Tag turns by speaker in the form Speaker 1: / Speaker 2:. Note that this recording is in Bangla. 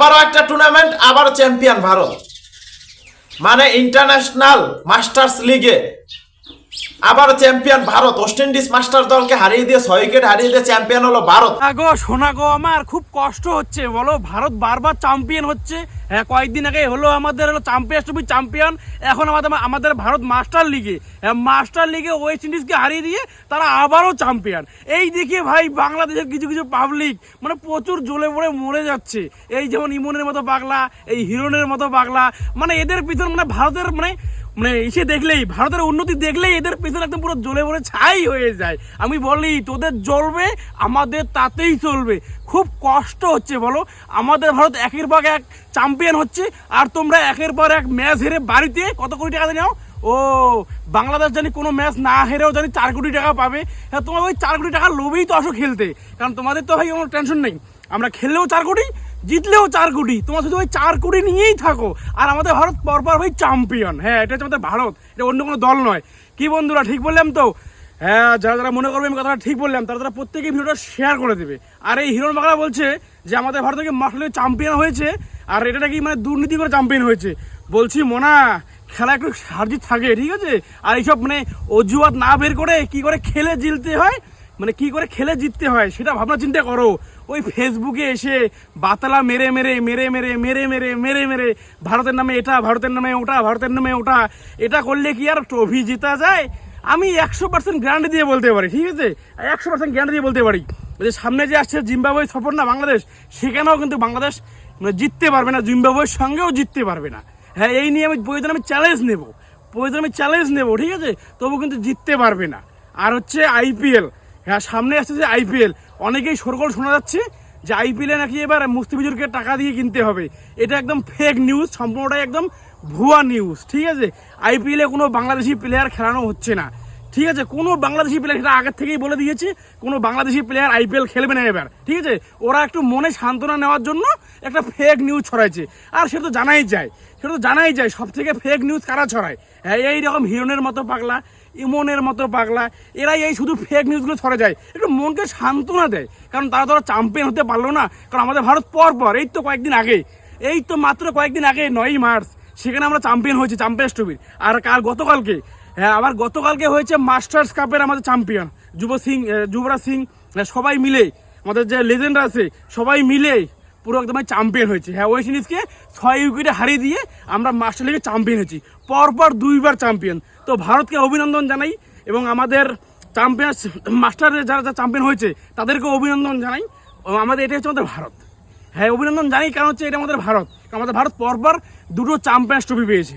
Speaker 1: আবারও একটা টুর্নামেন্ট আবার চ্যাম্পিয়ন ভারত। মানে ইন্টারন্যাশনাল মাস্টার্স লিগে আবার champion Bharat. West Indies master দলকে হারিয়ে দিয়ে ছয় উইকেট হারিয়ে দিয়ে চ্যাম্পিয়ন হলো ভারত।
Speaker 2: গো সোনা গো আমার খুব কষ্ট হচ্ছে। বলো, ভারত বারবার চ্যাম্পিয়ন হচ্ছে। হ্যাঁ কয়েকদিন আগে হলো আমাদের হলো চ্যাম্পিয়ন্স ট্রফি চ্যাম্পিয়ন এখন আমাদের আমাদের ভারত মাস্টার লিগে মাস্টার লিগে ওয়েস্ট ইন্ডিজকে হারিয়ে দিয়ে তারা আবারও চ্যাম্পিয়ন এই দেখে ভাই বাংলাদেশের কিছু কিছু পাবলিক মানে প্রচুর জ্বলে পড়ে মরে যাচ্ছে। এই যেমন ইমনের মতো পাগলা, এই হিরোনের মতো পাগলা মানে এদের পিছনে মানে ভারতের মানে মানে এসে দেখলেই, ভারতের উন্নতি দেখলেই এদের পেছনে একদম পুরো জ্বলে পড়ে ছাই হয়ে যায়। আমি বলি, তোদের জ্বলবে, আমাদের তাতেই চলবে। খুব কষ্ট হচ্ছে, বলো। আমাদের ভারত একের পর এক চ্যাম্পিয়ন হচ্ছে, আর তোমরা একের পর এক ম্যাচ হেরে বাড়িতে কত কোটি টাকা নাও ও, বাংলাদেশ জানি কোনো ম্যাচ না হেরেও জানি চার কোটি টাকা পাবে। হ্যাঁ তোমার ওই চার কোটি টাকা লোভেই তো আসো খেলতে। কারণ তোমাদের তো ভাই কোনো টেনশন নেই। আমরা খেললেও চার কোটি জিতলেও চার কোটি। তোমার শুধু ওই চার কোটি নিয়েই থাকো। আর আমাদের ভারত পরপর ভাই চ্যাম্পিয়ন হ্যাঁ এটা হচ্ছে আমাদের ভারত। এটা অন্য কোনো দল নয়। কি বন্ধুরা, ঠিক বললাম তো? হ্যাঁ যারা যারা মনে করবে আমি কথাটা ঠিক বললাম, তারা তারা প্রত্যেকেই ভিডিওটা শেয়ার করে দেবে। আর এই হিরোর মাকড়া বলছে যে, আমাদের ভারত থেকে মাসলে চ্যাম্পিয়ন হয়েছে, আর এটা নাকি মানে দুর্নীতি করে চ্যাম্পিয়ন হয়েছে। বলছি, মোনা, খেলা একটু সার্জিত থাকে, ঠিক আছে? আর এইসব মানে অজুহাত না বের করে কি করে খেলে জিলতে হয় মানে কি করে খেলে জিততে হয় সেটা ভাবনা চিন্তা করো। ওই ফেসবুকে এসে বাতালা মেরে মেরে মেরে মেরে মেরে মেরে মেরে মেরে, ভারতের নামে এটা, ভারতের নামে ওটা, ভারতের নামে ওটা, এটা করলে কি আর ট্রফি জেতা যায়? আমি একশো পার্সেন্ট গ্যারান্টি দিয়ে বলতে পারি, ঠিক আছে? একশো পার্সেন্ট গ্যারান্টি দিয়ে বলতে পারি যে সামনে যে আসছে জিম্বাবুয়ে সফর না বাংলাদেশ, সেখানেও কিন্তু বাংলাদেশ মানে জিততে পারবে না, জিম্বাবুয়ের সঙ্গেও জিততে পারবে না। হ্যাঁ এই নিয়ে আমি প্রয়োজন আমি চ্যালেঞ্জ নেব, প্রয়োজন আমি চ্যালেঞ্জ নেব, ঠিক আছে? তবু কিন্তু জিততে পারবে না। আর হচ্ছে আইপিএল হ্যাঁ সামনে আসছে যে আইপিএল অনেকেই সরগোল শোনা যাচ্ছে যে আইপিএলে নাকি এবার মুস্তিফিজুরকে টাকা দিয়ে কিনতে হবে। এটা একদম ফেক নিউজ সম্পূর্ণটাই একদম ভুয়া নিউজ ঠিক আছে? আইপিএলে কোনো বাংলাদেশি প্লেয়ার খেলানো হচ্ছে না, ঠিক আছে? কোনো বাংলাদেশি প্লেয়ার সেটা আগের থেকেই বলে দিয়েছে, কোনো বাংলাদেশি প্লেয়ার আইপিএল খেলবে না এবার, ঠিক আছে? ওরা একটু মনে সান্ত্বনা নেওয়ার জন্য একটা ফেক নিউজ ছড়াইছে। আর সেটা তো জানাই যায় সেটা তো জানাই যায় সব থেকে ফেক নিউজ কারা ছড়ায়? হ্যাঁ এইরকম হিরোনের মতো পাগলা ইমনের মতো পাগলা। এরাই এই শুধু ফেক নিউজগুলো ছড়ে যায়। একটু মনকে সান্ত্বনা দেয়। কারণ তারা তো চ্যাম্পিয়ন হতে পারল না। কারণ আমাদের ভারত পর পর, এই তো কয়েকদিন আগে, এই তো মাত্র কয়েকদিন আগে, নয়ই মার্চ, সেখানে আমরা চ্যাম্পিয়ন হয়েছি চ্যাম্পিয়ন্স ট্রফির আর কার গতকালকে হ্যাঁ আবার গতকালকে হয়েছে মাস্টার্স কাপের আমাদের চ্যাম্পিয়ন যুব সিং যুবরাজ সিং সবাই মিলে, আমাদের যে লেজেন্ড আছে, সবাই মিলে পুরো একদম চ্যাম্পিয়ন হয়েছে। হ্যাঁ ওয়েস্ট ইন্ডিজকে ছয় উইকেটে হারিয়ে দিয়ে আমরা মাস্টার লিগে চ্যাম্পিয়ন হয়েছি। পরপর দুইবার চ্যাম্পিয়ন তো ভারতকে অভিনন্দন জানাই এবং আমাদের চ্যাম্পিয়ন মাস্টার যারা যারা চ্যাম্পিয়ন হয়েছে, তাদেরকে অভিনন্দন জানাই। আমাদের এটা হচ্ছে আমাদের ভারত। হ্যাঁ অভিনন্দন জানাই, কারণ হচ্ছে এটা আমাদের ভারত। আমাদের ভারত পরপর দুটো চ্যাম্পিয়ন্স ট্রফি পেয়েছে।